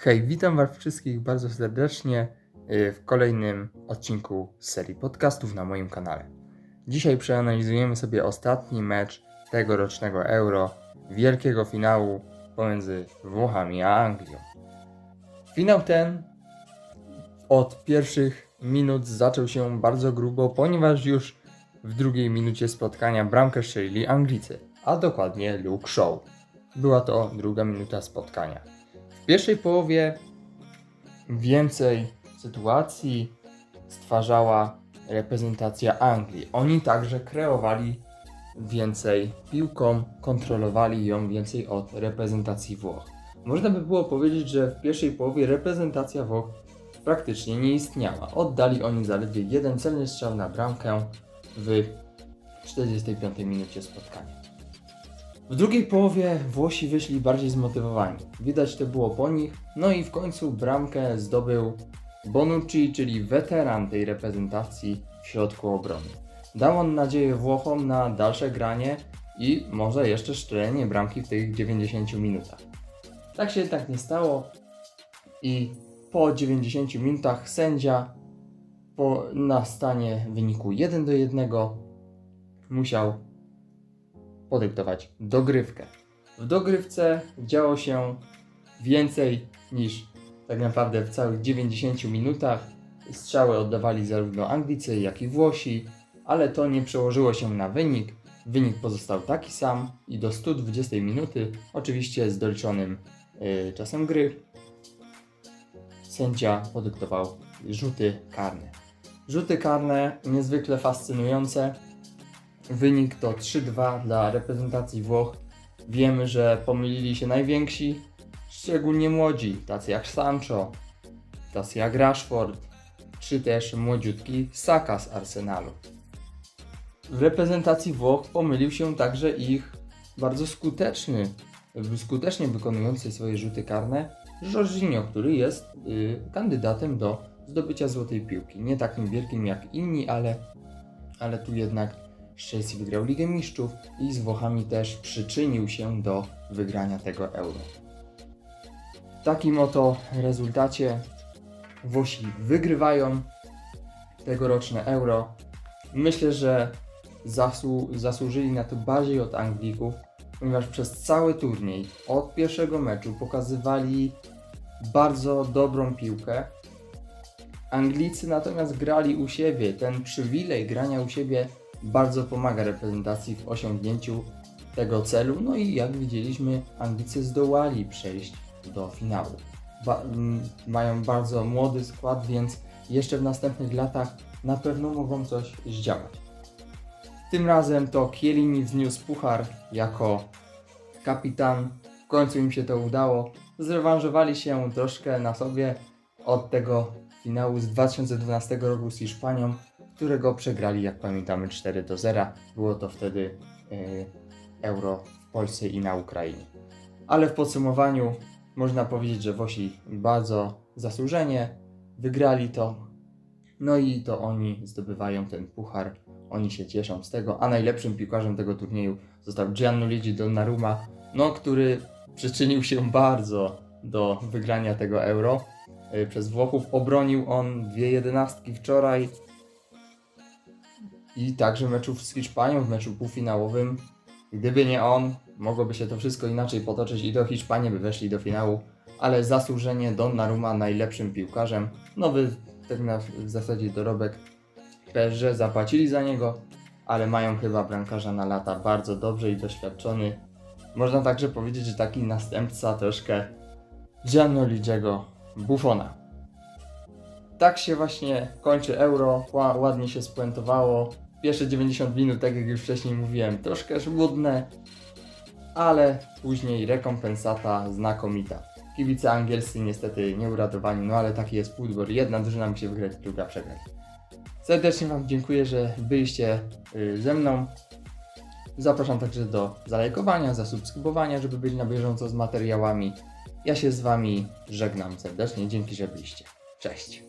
Hej, witam Was wszystkich bardzo serdecznie y, w kolejnym odcinku serii podcastów na moim kanale. Dzisiaj przeanalizujemy sobie ostatni mecz tegorocznego Euro, wielkiego finału pomiędzy Włochami a Anglią. Finał ten od pierwszych minut zaczął się bardzo grubo, ponieważ już w drugiej minucie spotkania bramkę strzelili Anglicy, a dokładnie Luke Shaw. Była to druga minuta spotkania. Pierwszej połowie więcej sytuacji stwarzała reprezentacja Anglii. Oni także kreowali więcej piłką, kontrolowali ją więcej od reprezentacji Włoch. Można by było powiedzieć, że w pierwszej połowie reprezentacja Włoch praktycznie nie istniała. Oddali oni zaledwie jeden celny strzał na bramkę w 45 minucie spotkania. W drugiej połowie Włosi wyszli bardziej zmotywowani. Widać to było po nich. No i w końcu bramkę zdobył Bonucci, czyli weteran tej reprezentacji w środku obrony. Dał on nadzieję Włochom na dalsze granie i może jeszcze strzelenie bramki w tych 90 minutach. Tak się jednak nie stało i po 90 minutach sędzia po nastanie wyniku 1 do 1 musiał podyktować dogrywkę. W dogrywce działo się więcej niż tak naprawdę w całych 90 minutach. Strzały oddawali zarówno Anglicy, jak i Włosi, ale to nie przełożyło się na wynik. Wynik pozostał taki sam i do 120 minuty, oczywiście z doliczonym yy, czasem gry, sędzia podyktował rzuty karne. Rzuty karne niezwykle fascynujące. Wynik to 3-2 dla reprezentacji Włoch. Wiemy, że pomylili się najwięksi, szczególnie młodzi, tacy jak Sancho, tacy jak Rashford, czy też młodziutki Saka z Arsenalu. W reprezentacji Włoch pomylił się także ich bardzo skuteczny, skutecznie wykonujący swoje rzuty karne Jorginho, który jest y, kandydatem do zdobycia złotej piłki. Nie takim wielkim jak inni, ale, ale tu jednak z Chelsea wygrał Ligę Mistrzów i z Włochami też przyczynił się do wygrania tego euro. W takim oto rezultacie Włosi wygrywają tegoroczne euro. Myślę, że zasłu- zasłużyli na to bardziej od Anglików, ponieważ przez cały turniej od pierwszego meczu pokazywali bardzo dobrą piłkę. Anglicy natomiast grali u siebie. Ten przywilej grania u siebie bardzo pomaga reprezentacji w osiągnięciu tego celu. No i jak widzieliśmy, Anglicy zdołali przejść do finału. Ba- m, mają bardzo młody skład, więc jeszcze w następnych latach na pewno mogą coś zdziałać. Tym razem to Kielini wzniósł puchar jako kapitan. W końcu im się to udało. Zrewanżowali się troszkę na sobie od tego finału z 2012 roku z Hiszpanią, którego przegrali, jak pamiętamy, 4 do 0. Było to wtedy y, euro w Polsce i na Ukrainie. Ale w podsumowaniu można powiedzieć, że Włosi bardzo zasłużenie wygrali to. No i to oni zdobywają ten puchar. Oni się cieszą z tego, a najlepszym piłkarzem tego turnieju został Gianluigi Donnarumma, no, który przyczynił się bardzo do wygrania tego euro y, przez Włochów. Obronił on dwie jedenastki wczoraj i także meczów z Hiszpanią w meczu półfinałowym. Gdyby nie on, mogłoby się to wszystko inaczej potoczyć i do Hiszpanii by weszli do finału, ale zasłużenie Donnarumma najlepszym piłkarzem. Nowy tak na w zasadzie dorobek PSG zapłacili za niego, ale mają chyba bramkarza na lata bardzo dobrze i doświadczony. Można także powiedzieć, że taki następca troszkę Gianluigiego Buffona. Tak się właśnie kończy Euro, Ła- ładnie się spuentowało. Pierwsze 90 minut, tak jak już wcześniej mówiłem, troszkę żmudne, ale później rekompensata znakomita. Kibice angielscy niestety nie uratowani, no ale taki jest futbol. Jedna drużyna musi wygrać, druga przegrać. Serdecznie Wam dziękuję, że byliście y, ze mną. Zapraszam także do zalajkowania, zasubskrybowania, żeby być na bieżąco z materiałami. Ja się z Wami żegnam serdecznie. Dzięki, że byliście. Cześć.